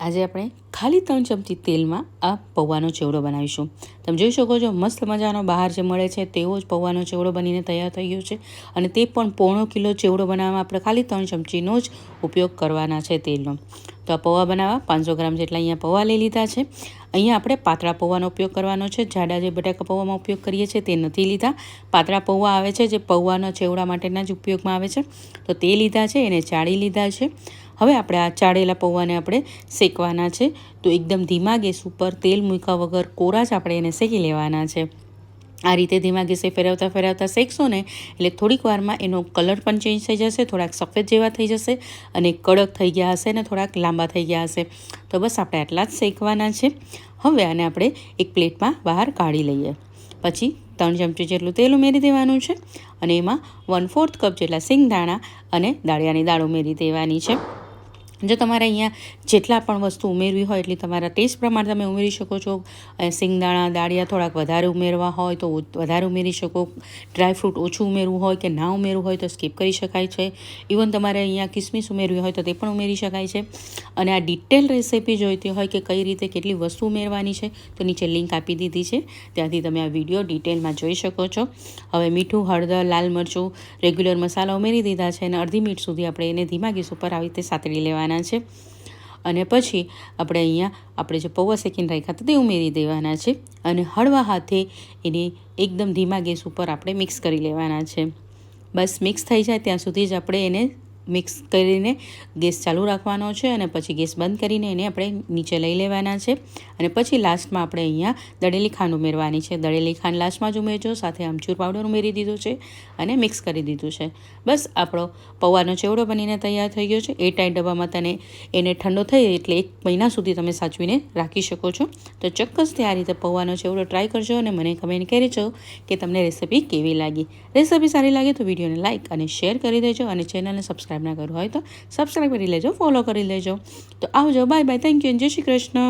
આજે આપણે ખાલી ત્રણ ચમચી તેલમાં આ પૌવાનો ચેવડો બનાવીશું. તમે જોઈ શકો છો, મસ્ત મજાનો બહાર જે મળે છે તેવો જ પૌવાનો ચેવડો બનીને તૈયાર થઈ ગયો છે. અને તે પણ પોણો કિલો ચેવડો બનાવવામાં આપણે ખાલી ત્રણ ચમચીનો જ ઉપયોગ કરવાના છે તેલનો. તો આ પૌવા બનાવવા પાંચસો ગ્રામ જેટલા અહીંયા પૌવા લઈ લીધા છે. અહીંયા આપણે પાતળા પૌવાનો ઉપયોગ કરવાનો છે. જાડા જે બટાકા પૌવામાં ઉપયોગ કરીએ છીએ તે નથી લીધા. પાતળા પૌવા આવે છે જે પૌવાના ચેવડા માટેના જ ઉપયોગમાં આવે છે. તો તે લીધા છે, એને ચાળી લીધા છે. હવે આપણે આ ચાળેલા પૌવાને આપણે શેકવાના છે. તો એકદમ ધીમા ગેસ ઉપર તેલ મૂક્યા વગર કોરા જ આપણે એને શેકી લેવાના છે. આ રીતે ધીમા ગેસે ફેરવતા ફેરવતા શેકશો ને, એટલે થોડીક વારમાં એનો કલર પણ ચેન્જ થઈ જશે, થોડાક સફેદ જેવા થઈ જશે અને કડક થઈ ગયા હશે ને થોડાક લાંબા થઈ ગયા હશે. તો બસ આપણે આટલા જ શેકવાના છે. હવે આને આપણે એક પ્લેટમાં બહાર કાઢી લઈએ. પછી ત્રણ ચમચી જેટલું તેલ ઉમેરી દેવાનું છે અને એમાં વન ફોર્થ કપ જેટલા સિંગદાણા અને દાળિયાની દાળ ઉમેરી દેવાની છે. જો તમારે અહીંયા જેટલા પણ વસ્તુ ઉમેરવી હોય એટલી તમારા ટેસ્ટ પ્રમાણે તમે ઉમેરી શકો છો. સિંગદાણા, દાળિયા થોડાક વધારે ઉમેરવા હોય તો વધારે ઉમેરી શકો. ડ્રાયફ્રૂટ ઓછું ઉમેરવું હોય કે ના ઉમેરવું હોય તો સ્કીપ કરી શકાય છે. ઇવન તમારે અહીંયા કિસમિસ ઉમેરવી હોય તો તે પણ ઉમેરી શકાય છે. અને આ ડિટેલ રેસીપી જોઈતી હોય કે કઈ રીતે કેટલી વસ્તુ ઉમેરવાની છે તો નીચે લિંક આપી દીધી છે. ત્યાંથી તમે આ વીડિયો ડિટેલમાં જોઈ શકો છો. હવે મીઠું, હળદર, લાલ મરચું, રેગ્યુલર મસાલા ઉમેરી દીધા છે અને અડધી મિનિટ સુધી આપણે એને ધીમા ગેસ ઉપર આવી રીતે સાતડી લેવાના છે. અને પછી આપણે અહીંયા આપણે જે પૌવા શેકીને રાખ્યા હતા તે ઉમેરી દેવાના છે. અને હળવા હાથે એને એકદમ ધીમા ગેસ ઉપર આપણે મિક્સ કરી લેવાના છે. બસ મિક્સ થઈ જાય ત્યાં સુધી જ આપણે એને મિક્સ કરીને ગેસ ચાલુ રાખવાનો છે અને પછી ગેસ બંધ કરીને એને આપણે નીચે લઈ લેવાના છે. અને પછી લાસ્ટમાં આપણે અહીંયા દળેલી ખાંડ ઉમેરવાની છે. દળેલી ખાંડ લાસ્ટમાં જ ઉમેરજો, સાથે આમચૂર પાવડર ઉમેરી દીધો છે અને મિક્સ કરી દીધું છે. બસ આપણો પૌવાનો ચેવડો બનીને તૈયાર થઈ ગયો છે. એ ટાઈટ ડબ્બામાં તને એને ઠંડો થઈ એટલે એક મહિના સુધી તમે સાચવીને રાખી શકો છો. તો ચોક્કસથી આ રીતે પૌવાનો ચેવડો ટ્રાય કરજો અને મને કમેન્ટ કરી છો કે તમને રેસીપી કેવી લાગી. રેસીપી સારી લાગે તો વિડીયોને લાઇક અને શેર કરી દેજો અને ચેનલને સબસ્ક્રાઈબ સબસ્ક્રાઈબ ના કરવું હોય તો સબસ્ક્રાઈબ કરી લેજો ફોલો કરી લેજો. તો આવજો બાય બાય થેન્ક યુ જય શ્રી કૃષ્ણ.